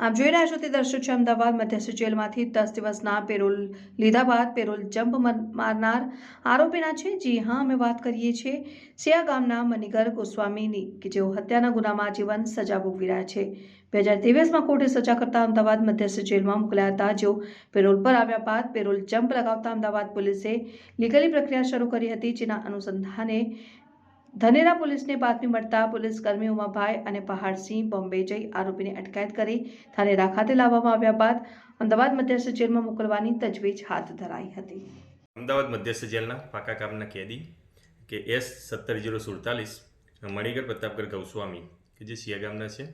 આપ જોઈ રહ્યા છો તે દર્શક છે અમદાવાદ મધ્યસ્થ જેલમાંથી દસ દિવસના પેરોલ લીધા બાદ પેરોલ જમ્પ મારનાર આરોપીના છે. જી હા, અમે વાત કરીએ છીએ. સિયા ગામના મણિગર ગોસ્વામીની કે જેઓ હત્યાના ગુનામાં જીવન સજા ભોગવી રહ્યા છે. બે હજાર ત્રેવીસમાં કોર્ટે સજા કરતા અમદાવાદ મધ્યસ્થ જેલમાં મોકલ્યા હતા. જેઓ પેરોલ પર આવ્યા બાદ પેરોલ જમ્પ લગાવતા અમદાવાદ પોલીસે લીગલી પ્રક્રિયા શરૂ કરી હતી, જેના અનુસંધાને ધનેરા પોલીસને બાતમી મળતા પોલીસ કર્મી ઉમાભાઈ અને પહાડસિંહ બોમ્બે જઈ આરોપીની અટકાયત કરી ધનેરા ખાતે લાવવામાં આવ્યા બાદ અમદાવાદ મધ્યસ્થ જેલમાં મોકલવાની તજવીજ હાથ ધરાઈ હતી. અમદાવાદ મધ્યસ્થ જેલના પાકા કામના કેદી કે એસ સત્તર જીરો સુડતાલીસ, મણિગર પ્રતાપગઢ ગૌસ્વામી, કે જે શિયા ગામના છે,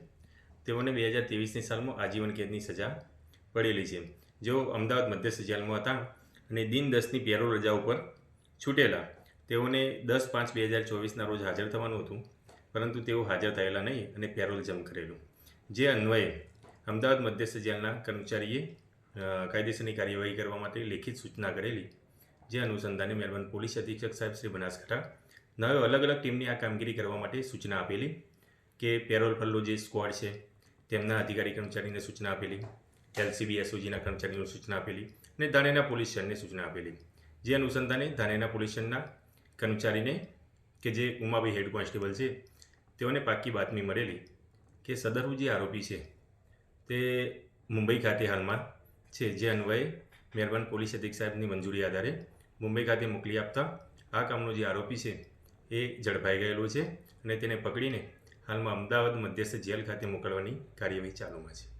તેઓને બે હજાર ત્રેવીસની સાલમાં આજીવન કેદની સજા પડેલી છે. જેઓ અમદાવાદ મધ્યસ્થ જેલમાં હતા અને દિન દસની પેરોલ રજા ઉપર છૂટેલા તેઓને દસ પાંચ બે હજાર ચોવીસના રોજ હાજર થવાનું હતું, પરંતુ તેઓ હાજર થયેલા નહીં અને પેરોલ જમ કરેલું. જે અન્વયે અમદાવાદ મધ્યસ્થ જેલના કર્મચારીએ કાયદેસરની કાર્યવાહી કરવા માટે લેખિત સૂચના કરેલી, જે અનુસંધાને મહેરબાન પોલીસ અધિક્ષક સાહેબ શ્રી બનાસકાંઠા નવે અલગ અલગ ટીમની આ કામગીરી કરવા માટે સૂચના આપેલી કે પેરોલ પલ્લો જે સ્ક્વોડ છે, તેમના અધિકારી કર્મચારીને સૂચના આપેલી, એલસીબી, એસઓજીના કર્મચારીઓને સૂચના આપેલી અને ધાનેના પોલીસ સ્ટેશનને સૂચના આપેલી. જે અનુસંધાને ધાનેના પોલીસ સ્ટેશનના કર્મચારીને કે જે ઉમાભાઈ હેડ કોન્સ્ટેબલ છે, તેઓને પાક્કી બાતમી મળેલી કે સદરુ જે આરોપી છે, તે મુંબઈ ખાતે હાલમાં છે. જે અન્વયે મહેરબાન પોલીસ અધિક સાહેબની મંજૂરી આધારે મુંબઈ ખાતે મોકલી આપતા આ કામનો જે આરોપી છે, એ ઝડપાઈ ગયેલો છે અને તેને પકડીને હાલમાં અમદાવાદ મધ્યસ્થ જેલ ખાતે મોકલવાની કાર્યવાહી ચાલુમાં છે.